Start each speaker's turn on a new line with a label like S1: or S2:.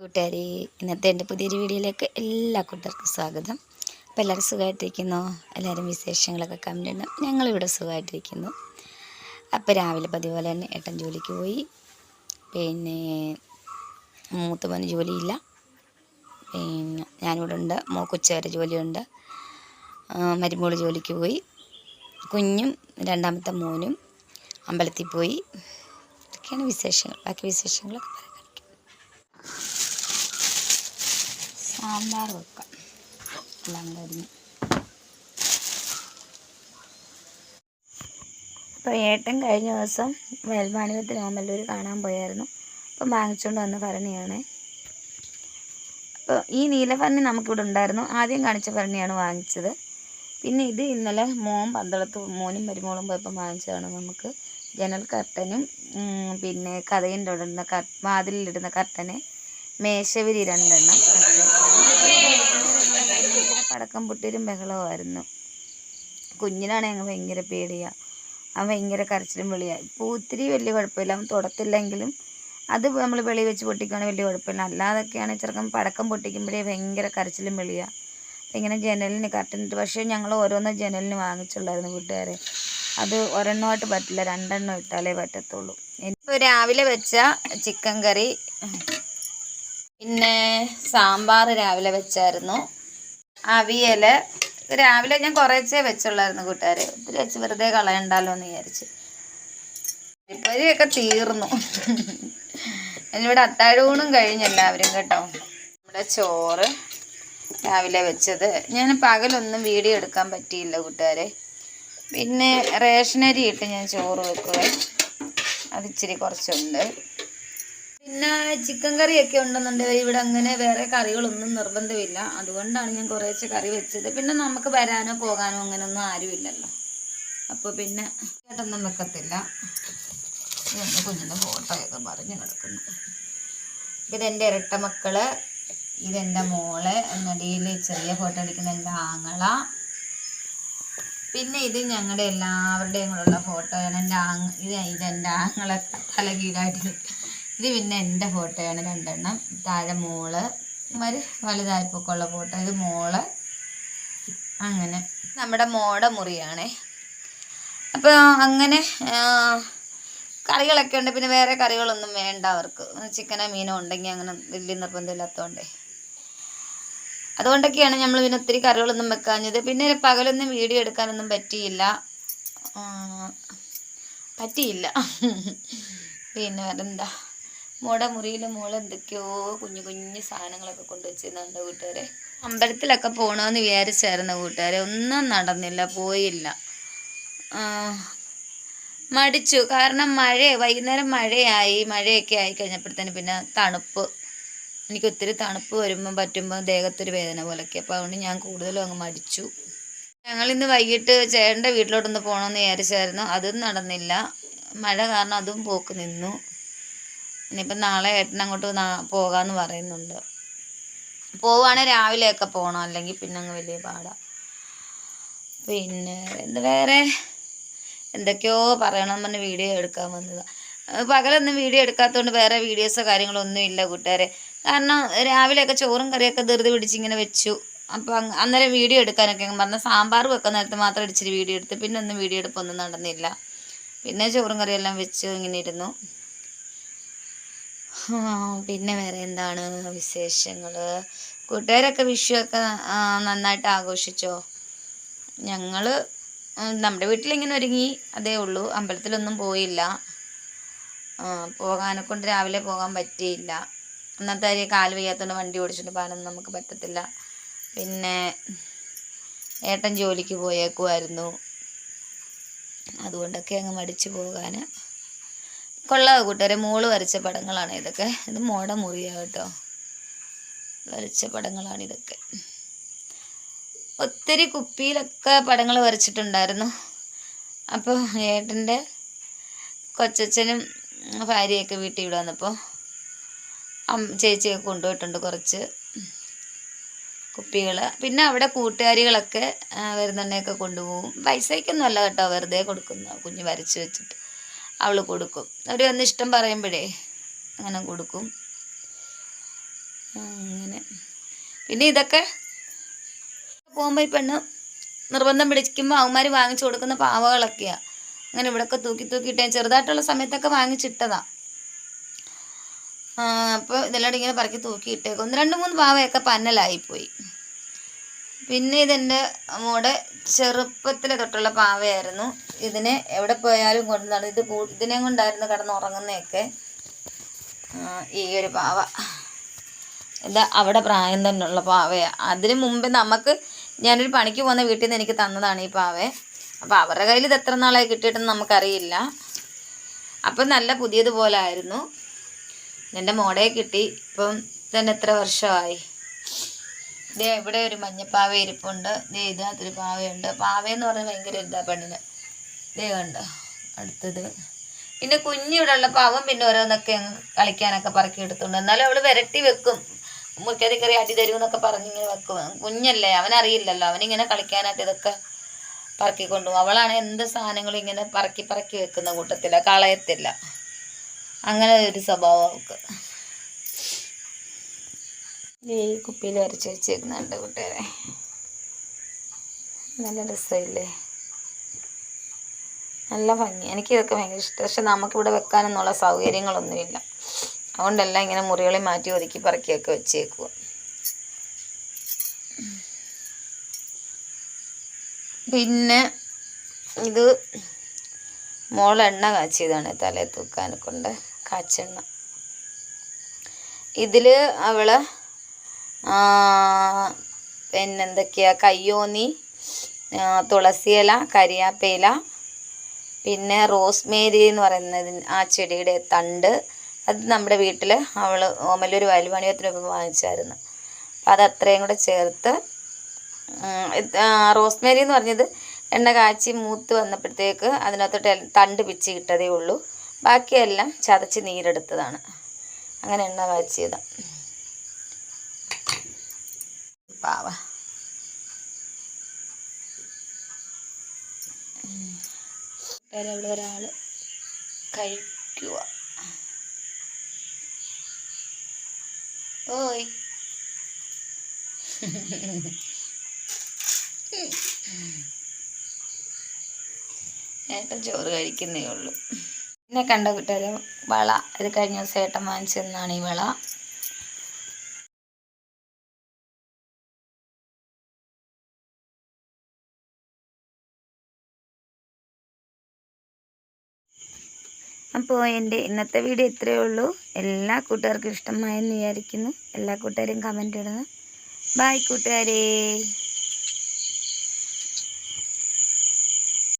S1: കൂട്ടുകാരി ഇന്നത്തെ എന്റെ പുതിയൊരു വീഡിയോയിലേക്ക് എല്ലാ കൂട്ടുകാർക്കും സ്വാഗതം. അപ്പോൾ എല്ലാവരും സുഖമായിട്ടിരിക്കുന്നു? എല്ലാവരും വിശേഷങ്ങളൊക്കെ കമന്റ് കണ്ടിട്ടുണ്ട് ഞങ്ങളിവിടെ സുഖമായിട്ടിരിക്കുന്നു. അപ്പോൾ രാവിലെ പതിപോലെ പോലെ തന്നെ ഏട്ടൻ ജോലിക്ക് പോയി. പിന്നെ മൂത്തവന് ജോലിയില്ല. പിന്നെ ഞാനിവിടെ ഉണ്ട് മോക്കുച്ച വരെ ജോലിയുണ്ട് മരുമോൾ ജോലിക്ക് പോയി. കുഞ്ഞും രണ്ടാമത്തെ മോനും അമ്പലത്തിൽ പോയി. ഇതൊക്കെയാണ് വിശേഷങ്ങൾ. ബാക്കി വിശേഷങ്ങളൊക്കെ പറയാം സാമ്പാർ വെക്കാം. എല്ലാം അപ്പോൾ ഏട്ടൻ കഴിഞ്ഞ ദിവസം വേൽമാണികത്തിന് ഓമല്ലൂർ കാണാൻ പോയായിരുന്നു. അപ്പം വാങ്ങിച്ചുകൊണ്ട് വന്ന ഭരണിയാണ്. അപ്പോൾ ഈ നീലഭരണി നമുക്കിവിടെ ഉണ്ടായിരുന്നു. ആദ്യം കാണിച്ച ഭരണിയാണ് വാങ്ങിച്ചത്. പിന്നെ ഇത് ഇന്നലെ മോൻ പന്തളത്ത് മോനും മരുമോളും പോയപ്പം വാങ്ങിച്ചതാണ് നമുക്ക്. ജനൽ കർട്ടനും പിന്നെ കഥയിന്റെ ഇടുന്ന കർ വാതിലിലിടുന്ന കർട്ടന് മേശവിരി രണ്ടെണ്ണം. പടക്കം പൊട്ടിയിലും ബഹളമായിരുന്നു കുഞ്ഞിനാണ് ഞങ്ങൾ ഭയങ്കര പേടിയാണ് അവൻ ഭയങ്കര കരച്ചിലും വെളിയാണ് ഇപ്പോൾ ഒത്തിരി വലിയ കുഴപ്പമില്ല. അവൻ തുടത്തില്ലെങ്കിലും അത് നമ്മൾ വെളി വെച്ച് പൊട്ടിക്കുകയാണെങ്കിൽ വലിയ കുഴപ്പമില്ല. അല്ലാതൊക്കെയാണ് ചെറുക്കം പടക്കം പൊട്ടിക്കുമ്പോഴേ ഭയങ്കര കരച്ചിലും വെളിയാണ് ഇങ്ങനെ ജനലിന് കറക്റ്റ് പക്ഷേ ഞങ്ങൾ ഓരോന്ന് ജനലിന് വാങ്ങിച്ചുള്ളായിരുന്നു വീട്ടുകാരെ അത് ഒരെണ്ണമായിട്ട് പറ്റില്ല. രണ്ടെണ്ണം ഇട്ടാലേ പറ്റത്തുള്ളൂ. ഇപ്പോൾ രാവിലെ വെച്ച ചിക്കൻ കറി പിന്നെ സാമ്പാർ രാവിലെ വെച്ചായിരുന്നു. അവിയൽ രാവിലെ ഞാൻ കുറേച്ചേ വെച്ചുള്ളായിരുന്നു കൂട്ടുകാരെ. ഒത്തിരി വെച്ച് വെറുതെ കളയണ്ടല്ലോ എന്ന് വിചാരിച്ച്. ഇപ്പൊക്കെ തീർന്നു. ഇവിടെ അത്താഴൂണും കഴിഞ്ഞ എല്ലാവരും കേട്ടോ. നമ്മുടെ ചോറ് രാവിലെ വെച്ചത്. ഞാൻ പകലൊന്നും വീഡിയോ എടുക്കാൻ പറ്റിയില്ല കൂട്ടുകാരെ. പിന്നെ റേഷനരി ഇട്ട് ഞാൻ ചോറ് വെക്കുവേ. അതിച്ചിരി കുറച്ചുണ്ട്. പിന്നെ ചിക്കൻ കറിയൊക്കെ ഉണ്ടെന്നുണ്ടെങ്കിൽ ഇവിടെ അങ്ങനെ വേറെ കറികളൊന്നും നിർബന്ധമില്ല. അതുകൊണ്ടാണ് ഞാൻ കുറേശ്ശെ കറി വെച്ചത്. പിന്നെ നമുക്ക് വരാനോ പോകാനോ അങ്ങനെയൊന്നും ആരുമില്ലല്ലോ. അപ്പോൾ പിന്നെ ചേട്ടൊന്നും വെക്കത്തില്ല. ഇതൊന്ന് കുഞ്ഞിന്റെ ഫോട്ടോയൊക്കെ പറഞ്ഞു കിടക്കുന്നു. ഇതെന്റെ ഇരട്ട മക്കൾ ഇതെന്റെ മോൾ എന്നടിയിൽ ചെറിയ ഫോട്ടോ എടുക്കുന്ന എന്റെ ആങ്ങള. പിന്നെ ഇത് ഞങ്ങളുടെ എല്ലാവരുടെയും ഉള്ള ഫോട്ടോയാണ്. എന്റെ ആങ് ഇത് ഇതെന്റെ ആങ്ങളെ തല കീഴായിട്ട് നിൽക്കുക. ഇത് പിന്നെ എന്റെ ഫോട്ടോയാണ് രണ്ടെണ്ണം. താഴെ മോൾ. ഒരു വലുതായപ്പോക്കുള്ള ഫോട്ടോ. ഇത് മോൾ. അങ്ങനെ. നമ്മുടെ മോടെ മുറിയാണേ. അപ്പോൾ അങ്ങനെ കറികളൊക്കെ ഉണ്ട്. പിന്നെ വേറെ കറികളൊന്നും വേണ്ട അവർക്ക്. ചിക്കനോ മീനോ ഉണ്ടെങ്കിൽ അങ്ങനെ വലിയ നിർബന്ധമില്ലാത്തതുകൊണ്ടേ അതുകൊണ്ടൊക്കെയാണ് നമ്മൾ പിന്നെ ഒത്തിരി കറികളൊന്നും വെക്കാഞ്ഞത്. പിന്നെ പകലൊന്നും വീഡിയോ എടുക്കാനൊന്നും പറ്റിയില്ല. പറ്റിയില്ല. പിന്നെ വേറെന്താ? മോടെ മുറിയിൽ മോളെ എന്തൊക്കെയോ കുഞ്ഞു കുഞ്ഞു സാധനങ്ങളൊക്കെ കൊണ്ടുവച്ചിരുന്നുണ്ട് കൂട്ടുകാരെ അമ്പലത്തിലൊക്കെ പോകണമെന്ന് വിചാരിച്ചായിരുന്നു കൂട്ടുകാരെ ഒന്നും നടന്നില്ല പോയില്ല. മടിച്ചു. കാരണം മഴ വൈകുന്നേരം മഴയായി മഴയൊക്കെ ആയി കഴിഞ്ഞപ്പോഴത്തേന് പിന്നെ തണുപ്പ്. എനിക്ക് ഒത്തിരി തണുപ്പ് വരുമ്പം പറ്റുമ്പോൾ ദേഹത്തൊരു വേദന പോലൊക്കെ. അപ്പോൾ അതുകൊണ്ട് ഞാൻ കൂടുതലും അങ്ങ് മടിച്ചു. ഞങ്ങൾ ഇന്ന് വൈകിട്ട് ചേട്ടന്റെ വീട്ടിലോട്ടൊന്ന് പോകണമെന്ന് വിചാരിച്ചായിരുന്നു. അതും നടന്നില്ല. മഴ കാരണം അതും പോക്ക് നിന്നു. ഇനിയിപ്പം നാളെ ഏട്ടൻ അങ്ങോട്ട് നാ- പോകാമെന്ന് പറയുന്നുണ്ട്. പോവുകയാണെങ്കിൽ രാവിലെയൊക്കെ പോകണം അല്ലെങ്കിൽ പിന്നെ അങ്ങ് വലിയ പാടാണ് പിന്നെ എന്ത് വേറെ എന്തൊക്കെയോ പറയണം പറഞ്ഞ് വീഡിയോ എടുക്കാൻ വന്നതാണ് പകലൊന്നും വീഡിയോ എടുക്കാത്തതുകൊണ്ട് വേറെ വീഡിയോസോ കാര്യങ്ങളോ ഒന്നും ഇല്ല കൂട്ടുകാരെ. കാരണം രാവിലെയൊക്കെ ചോറും കറിയൊക്കെ ധൃതി പിടിച്ചിങ്ങനെ വെച്ചു. അപ്പോൾ അന്നേരം വീഡിയോ എടുക്കാനൊക്കെ പറഞ്ഞ സാമ്പാർ വെക്കുന്ന നേരത്ത് മാത്രം ഇടിച്ചിട്ട് വീഡിയോ എടുത്ത് പിന്നെ ഒന്നും വീഡിയോ എടുപ്പൊന്നും നടന്നില്ല. പിന്നെ ചോറും കറിയെല്ലാം വെച്ച് ഇങ്ങനെ ഇരുന്നു. പിന്നെ വേറെ എന്താണ് വിശേഷങ്ങൾ കൂട്ടുകാരൊക്കെ വിഷു ഒക്കെ നന്നായിട്ട് ആഘോഷിച്ചോ? ഞങ്ങൾ നമ്മുടെ വീട്ടിലിങ്ങനെ ഒരുങ്ങി അതേ ഉള്ളൂ. അമ്പലത്തിലൊന്നും പോയില്ല. പോകാനെ കൊണ്ട് രാവിലെ പോകാൻ പറ്റിയില്ല. അന്നത്തെ ഒരു കാൽ വയ്യാത്തതുകൊണ്ട് വണ്ടി ഓടിച്ചിട്ട് പോകാനൊന്നും നമുക്ക് പറ്റത്തില്ല. പിന്നെ ഏട്ടൻ ജോലിക്ക് പോയേക്കുമായിരുന്നു അതുകൊണ്ടൊക്കെ അങ്ങ് മടിച്ചു പോകാൻ കൊള്ളാം കൂട്ടുകാരെ? മോൾ വരച്ച പടങ്ങളാണ് ഇതൊക്കെ. ഇത് മോട മുറിയാണ് കേട്ടോ. വരച്ച പടങ്ങളാണ് ഇതൊക്കെ. ഒത്തിരി കുപ്പിയിലൊക്കെ പടങ്ങൾ വരച്ചിട്ടുണ്ടായിരുന്നു. അപ്പോൾ ഏട്ടന്റെ കൊച്ചച്ഛനും ഭാര്യയൊക്കെ വീട്ടിൽ ഇവിടെ വന്നപ്പോൾ ചേച്ചിയൊക്കെ കൊണ്ടുപോയിട്ടുണ്ട് കുറച്ച് കുപ്പികൾ പിന്നെ അവിടെ കൂട്ടുകാരികളൊക്കെ വരുന്നെണ്ണയൊക്കെ കൊണ്ടുപോകും. പൈസയ്ക്കൊന്നും അല്ല കേട്ടോ വെറുതെ കൊടുക്കുന്ന. കുഞ്ഞ് വരച്ച് വെച്ചിട്ട്. അവൾ കൊടുക്കും. അവർ വന്ന് ഇഷ്ടം പറയുമ്പോഴേ അങ്ങനെ കൊടുക്കും. അങ്ങനെ. പിന്നെ ഇതൊക്കെ പോകുമ്പോൾ ഈ പെണ്ണ് നിർബന്ധം പിടിക്കുമ്പോൾ അവന്മാർ വാങ്ങിച്ചു കൊടുക്കുന്ന പാവകളൊക്കെയാണ് അങ്ങനെ ഇവിടെയൊക്കെ തൂക്കി തൂക്കിയിട്ട് ചെറുതായിട്ടുള്ള സമയത്തൊക്കെ വാങ്ങിച്ചിട്ടതാണ് അപ്പോൾ ഇതെല്ലാം ഇങ്ങനെ പറക്കി തൂക്കിയിട്ടേക്കും ഒന്ന് രണ്ട് മൂന്ന് പാവയൊക്കെ പന്നലായിപ്പോയി. പിന്നെ ഇതെന്റെ മോടെ ചെറുപ്പത്തിലെ തൊട്ടുള്ള പാവയായിരുന്നു. ഇതിനെ എവിടെ പോയാലും കൊണ്ട് നടന്നു ഇത് ഇതിനെ കൊണ്ടായിരുന്നു കിടന്നുറങ്ങുന്നതൊക്കെ ഈ ഒരു പാവ. ഇത് അവിടെ പ്രായം തന്നെയുള്ള പാവയാണ് അതിന് മുമ്പ് നമുക്ക് ഞാനൊരു പണിക്ക് പോകുന്ന വീട്ടിൽ നിന്ന് എനിക്ക് തന്നതാണ് ഈ പാവയെ. അപ്പോൾ അവരുടെ കയ്യിൽ ഇത് എത്ര നാളായി കിട്ടിയിട്ടെന്ന് നമുക്കറിയില്ല. അപ്പം നല്ല പുതിയതുപോലെ ആയിരുന്നു. എന്റെ മോടെ കിട്ടി. ഇപ്പം തന്നെ എത്ര വർഷമായി? ദേ ഇവിടെ ഒരു മഞ്ഞപ്പാവ ഇരിപ്പുണ്ട്. ദേ ഇതിനകത്തൊരു പാവയുണ്ട്. പാവയെന്ന് പറഞ്ഞാൽ ഭയങ്കര ഇതാ പെണ്ണിന്. ദേ കണ്ടോ? അടുത്തത്. പിന്നെ കുഞ്ഞിവിടെ ഉള്ളപ്പോൾ അവൻ പിന്നെ ഓരോന്നൊക്കെ കളിക്കാനൊക്കെ പറക്കി എടുത്തുണ്ട്. എന്നാലും അവൾ വിരട്ടി വെക്കും. മുറ്റത്തിൽ കറി അടി തരൂ എന്നൊക്കെ പറഞ്ഞിങ്ങനെ വെക്കും. കുഞ്ഞല്ലേ അവനറിയില്ലല്ലോ. അവനിങ്ങനെ കളിക്കാനായിട്ട് ഇതൊക്കെ പറക്കി കൊണ്ടുപോകും. അവളാണ് എന്ത് സാധനങ്ങളും ഇങ്ങനെ പറക്കി പറക്കി വെക്കുന്ന കൂട്ടത്തില്ല കളയത്തില്ല. അങ്ങനെ ഒരു സ്വഭാവം അവൾക്ക്. ഈ കുപ്പിയിൽ അരച്ച് വെച്ചിരുന്നുണ്ട് കൂട്ടുകാരെ നല്ല രസമില്ലേ നല്ല ഭംഗി. എനിക്ക് ഇതൊക്കെ ഭയങ്കര ഇഷ്ടം. പക്ഷെ നമുക്കിവിടെ വെക്കാനൊന്നുള്ള സൗകര്യങ്ങളൊന്നുമില്ല. അതുകൊണ്ടല്ല ഇങ്ങനെ മുറികളിൽ മാറ്റി ഒതുക്കി പറക്കിയൊക്കെ വെച്ചേക്കുക പിന്നെ ഇത് മോളെണ്ണ കാച്ചിയതാണ് തലേ തൂക്കാനെ കൊണ്ട്. കാച്ചെണ്ണ. ഇതിൽ അവൾ പിന്നെന്തൊക്കെയാ? കയ്യോന്നി തുളസിയില കരിയാപ്പയില പിന്നെ റോസ്മേരി എന്ന് പറയുന്നത് ആ ചെടിയുടെ തണ്ട്. അത് നമ്മുടെ വീട്ടിൽ അവൾ ഓമല്ലൂർ വയലുപണിയത്തിനൊക്കെ വാങ്ങിച്ചായിരുന്നു. അപ്പം അത് അത്രയും കൂടെ ചേർത്ത് റോസ്മേരി എന്ന് പറഞ്ഞത് എണ്ണ കാച്ചി മൂത്ത് വന്നപ്പോഴത്തേക്ക് അതിനകത്തോട്ട് തണ്ട് പിച്ച് കിട്ടതേ ഉള്ളൂ. ബാക്കിയെല്ലാം ചതച്ച് നീരെടുത്തതാണ്. അങ്ങനെ എണ്ണ കാച്ചിയതാണ് പാവ. അവിടെ ഒരാൾ കഴിക്കുക ഓയ്. ഏട്ടൻ ചോറ് കഴിക്കുന്നേ ഉള്ളൂ. പിന്നെ കണ്ട കുട്ടികൾ വള ഇത് കഴിഞ്ഞ ദിവസം ഏട്ടൻ വാങ്ങിച്ചതെന്നാണ് ഈ വള. അപ്പോൾ എന്റെ ഇന്നത്തെ വീഡിയോ ഇത്രയേ ഉള്ളൂ. എല്ലാ കൂട്ടുകാർക്കും ഇഷ്ടമായെന്ന് വിചാരിക്കുന്നു. എല്ലാ കൂട്ടുകാരും കമന്റ് ഇടുന്നു ബായ് കൂട്ടുകാരേ.